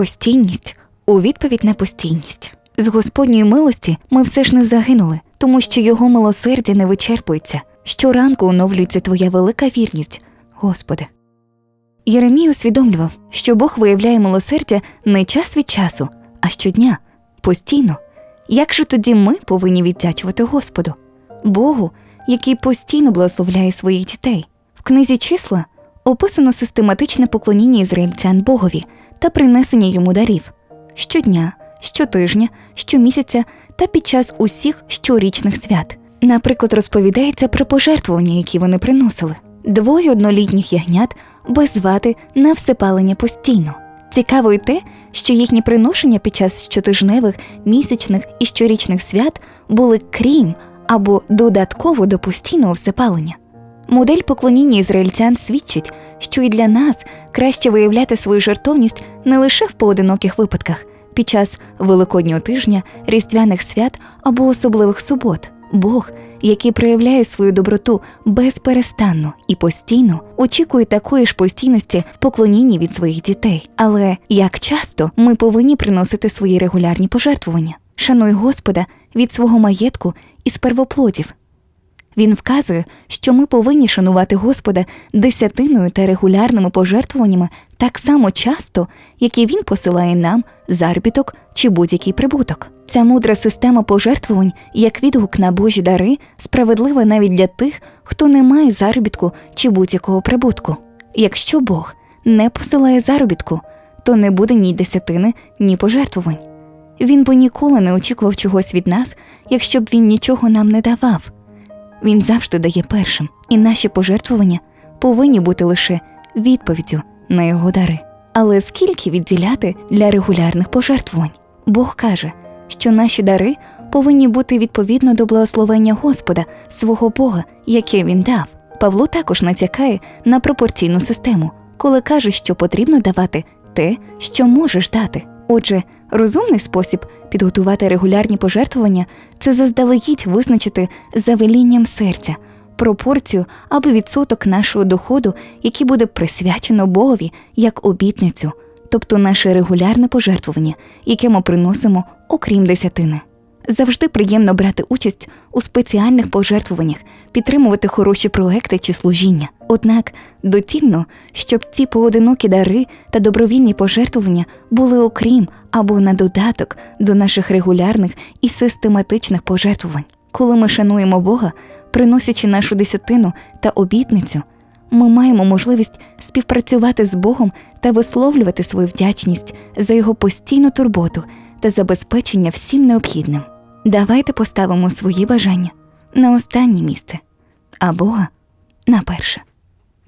Постійність у відповідь на постійність. З Господньої милості ми все ж не загинули, тому що його милосердя не вичерпується. Щоранку оновлюється твоя велика вірність, Господи. Єремій усвідомлював, що Бог виявляє милосердя не час від часу, а щодня, постійно. Як же тоді ми повинні віддячувати Господу, Богу, який постійно благословляє своїх дітей? В книзі числа описано систематичне поклоніння ізраїльтян Богові та принесення йому дарів щодня, щотижня, щомісяця та під час усіх щорічних свят. Наприклад, розповідається про пожертвування, які вони приносили двоє однолітніх ягнят без вати на всепалення постійно. Цікаво й те, що їхні приношення під час щотижневих, місячних і щорічних свят були крім або додатково до постійного всепалення. Модель поклоніння ізраїльтян свідчить, що і для нас краще виявляти свою жертовність не лише в поодиноких випадках під час Великоднього тижня, різдвяних свят або особливих субот. Бог, який проявляє свою доброту безперестанно і постійно, очікує такої ж постійності в поклонінні від своїх дітей. Але як часто ми повинні приносити свої регулярні пожертвування? Шануй Господа від свого маєтку із первоплодів. Він вказує, що ми повинні шанувати Господа десятиною та регулярними пожертвуваннями так само часто, як і він посилає нам заробіток чи будь-який прибуток. Ця мудра система пожертвувань, як відгук на Божі дари, справедлива навіть для тих, хто не має заробітку чи будь-якого прибутку. Якщо Бог не посилає заробітку, то не буде ні десятини, ні пожертвувань. Він би ніколи не очікував чогось від нас, якщо б він нічого нам не давав. Він завжди дає першим, і наші пожертвування повинні бути лише відповіддю на його дари. Але скільки відділяти для регулярних пожертвувань? Бог каже, що наші дари повинні бути відповідно до благословення Господа, свого Бога, яке він дав. Павло також натякає на пропорційну систему, коли каже, що потрібно давати те, що можеш дати. Отже, розумний спосіб підготувати регулярні пожертвування це заздалегідь визначити за велінням серця пропорцію або відсоток нашого доходу, який буде присвячено Богові як обітницю, тобто наше регулярне пожертвування, яке ми приносимо окрім десятини. Завжди приємно брати участь у спеціальних пожертвуваннях, підтримувати хороші проекти чи служіння. Однак доцільно, щоб ці поодинокі дари та добровільні пожертвування були окрім або на додаток до наших регулярних і систематичних пожертвувань. Коли ми шануємо Бога, приносячи нашу десятину та обітницю, ми маємо можливість співпрацювати з Богом та висловлювати свою вдячність за його постійну турботу та забезпечення всім необхідним. Давайте поставимо свої бажання на останнє місце, а Бога на перше.